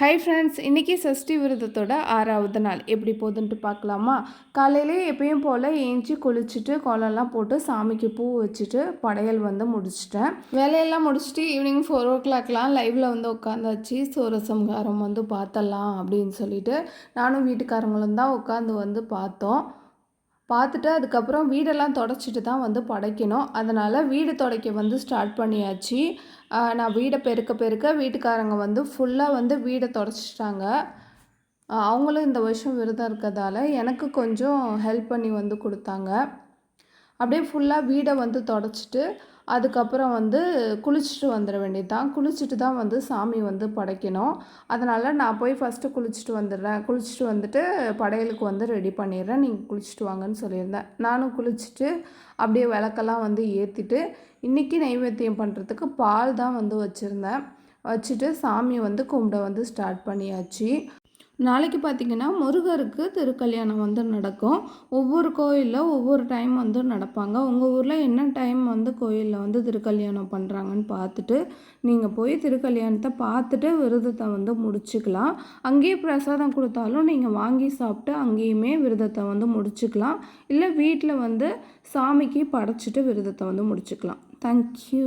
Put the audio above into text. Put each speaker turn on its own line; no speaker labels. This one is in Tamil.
ஹை ஃப்ரெண்ட்ஸ் இன்றைக்கி சஷ்டி விரதத்தோட ஆறாவது நாள். எப்படி போகுதுன்ட்டு பார்க்கலாமா? காலையிலே எப்பயும் போல் ஏஞ்சி குளிச்சுட்டு கோலம்லாம் போட்டு சாமிக்கு பூ வச்சுட்டு படையல் வந்து முடிச்சிட்டேன். வேலையெல்லாம் முடிச்சுட்டு ஈவினிங் ஃபோர் ஓ கிளாக்லாம் லைவில் வந்து உட்காந்தாச்சு. சூரசம்ஹாரம் வந்து பார்த்தலாம் அப்படின்னு சொல்லிட்டு நானும் வீட்டுக்காரங்களும் தான் உட்காந்து வந்து பார்த்தோம். பார்த்துட்டு அதுக்கப்புறம் வீடெல்லாம் தொடச்சிட்டு தான் வந்து படைக்கணும். அதனால் வீடு துடைக்க வந்து ஸ்டார்ட் பண்ணியாச்சு. நான் வீடை பெருக்க பெருக்க வீட்டுக்காரங்க வந்து ஃபுல்லாக வந்து வீடை தொடச்சிட்டாங்க. அவங்களும் இந்த வருஷம் விரதம் இருக்கிறதால எனக்கு கொஞ்சம் ஹெல்ப் பண்ணி வந்து கொடுத்தாங்க. அப்படியே ஃபுல்லாக வீடை வந்து தொடச்சிட்டு அதுக்கப்புறம் வந்து குளிச்சுட்டு வந்துட வேண்டியது தான் குளிச்சுட்டு தான் வந்து சாமி வந்து படைக்கணும். அதனால் நான் போய் ஃபஸ்ட்டு குளிச்சுட்டு வந்துடுறேன். குளிச்சுட்டு வந்துட்டு படையலுக்கு வந்து ரெடி பண்ணிடுறேன். நீங்கள் குளிச்சுட்டு வாங்கன்னு சொல்லியிருந்தேன். நானும் குளிச்சுட்டு அப்படியே விளக்கெல்லாம் வந்து ஏற்றிட்டு இன்றைக்கி நைவேத்தியம் பண்ணுறதுக்கு பால் தான் வந்து வச்சுருந்தேன். வச்சுட்டு சாமியை வந்து கும்பிட வந்து ஸ்டார்ட் பண்ணியாச்சு. நாளைக்கு பார்த்தீங்கன்னா முருகருக்கு திருக்கல்யாணம் வந்து நடக்கும். ஒவ்வொரு கோயிலில் ஒவ்வொரு டைம் வந்து நடப்பாங்க. உங்கள் ஊரில் என்ன டைம் வந்து கோயிலில் வந்து திருக்கல்யாணம் பண்ணுறாங்கன்னு பார்த்துட்டு நீங்கள் போய் திருக்கல்யாணத்தை பார்த்துட்டு விரதத்தை வந்து முடிச்சுக்கலாம். அங்கேயே பிரசாதம் கொடுத்தாலும் நீங்கள் வாங்கி சாப்பிட்டு அங்கேயுமே விரதத்தை வந்து முடிச்சுக்கலாம். இல்லை வீட்டில் வந்து சாமிக்கு படைச்சிட்டு விரதத்தை வந்து முடிச்சுக்கலாம். தேங்க்யூ